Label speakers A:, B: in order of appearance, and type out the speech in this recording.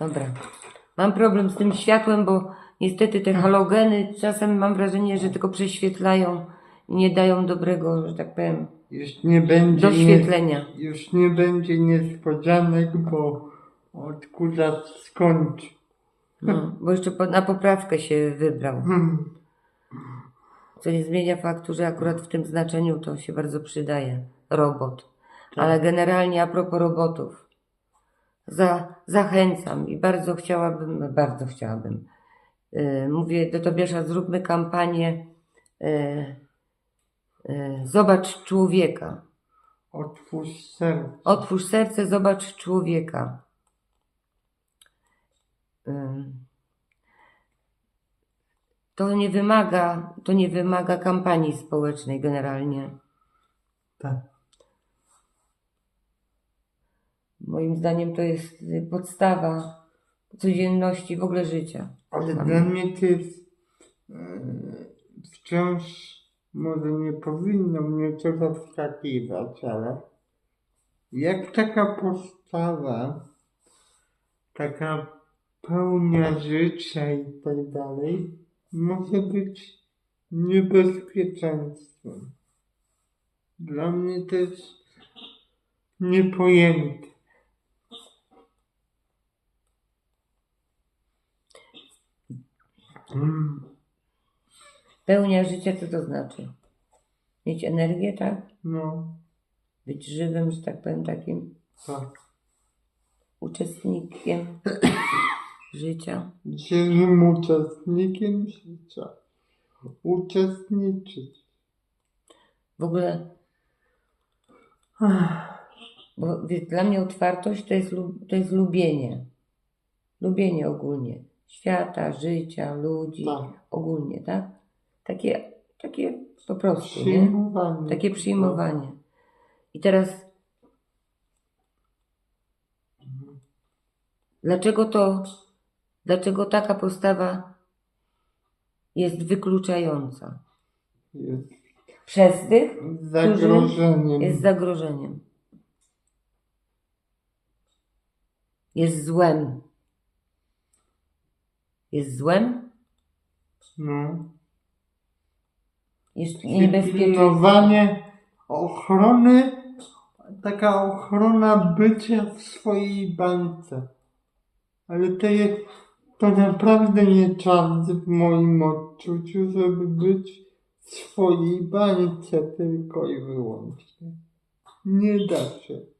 A: Dobra. Mam problem z tym światłem, bo niestety te halogeny czasem mam wrażenie, że tylko prześwietlają i nie dają dobrego, że tak powiem,
B: Już nie będzie
A: doświetlenia.
B: Nie, już nie będzie niespodzianek, bo odkurzacz skończy.
A: No, bo jeszcze po, na poprawkę się wybrał.
B: Hmm.
A: Co nie zmienia faktu, że akurat w tym znaczeniu to się bardzo przydaje. Robot. Ale generalnie a propos robotów. Za, zachęcam i bardzo chciałabym, bardzo chciałabym. Yy, mówię do Tobiasza, zróbmy kampanię yy, yy, Zobacz człowieka.
B: Otwórz serce.
A: Otwórz serce, zobacz człowieka. Ym. To nie wymaga, to nie wymaga kampanii społecznej generalnie.
B: Tak.
A: Moim zdaniem to jest y, podstawa codzienności w ogóle życia.
B: Ale dla mnie to jest e, wciąż może nie powinno mnie to zaskakiwać, ale jak taka postawa, taka pełnia życia i tak dalej, może być niebezpieczeństwem. Dla mnie jest niepojęte.
A: Pełnia życia, co to znaczy? Mieć energię, tak?
B: No,
A: Być żywym, że tak powiem, takim
B: tak.
A: uczestnikiem życia.
B: Dzisiejszym uczestnikiem życia. Uczestniczyć.
A: W ogóle, bo dla mnie otwartość to jest, to jest lubienie. Lubienie ogólnie. Świata, życia, ludzi,
B: Tak.
A: ogólnie, tak? Takie, takie po prostu, nie? Takie przyjmowanie. I teraz, dlaczego to, dlaczego taka postawa jest wykluczająca?
B: Jest
A: Przez tych,
B: zagrożeniem.
A: jest zagrożeniem. Jest złem. Jest złem,
B: No.
A: jest niebezpiecznym.
B: Pilnowanie ochrony, taka ochrona bycia w swojej bańce. Ale to jest, to naprawdę nie czas w moim odczuciu, żeby być w swojej bańce tylko i wyłącznie. Nie da się.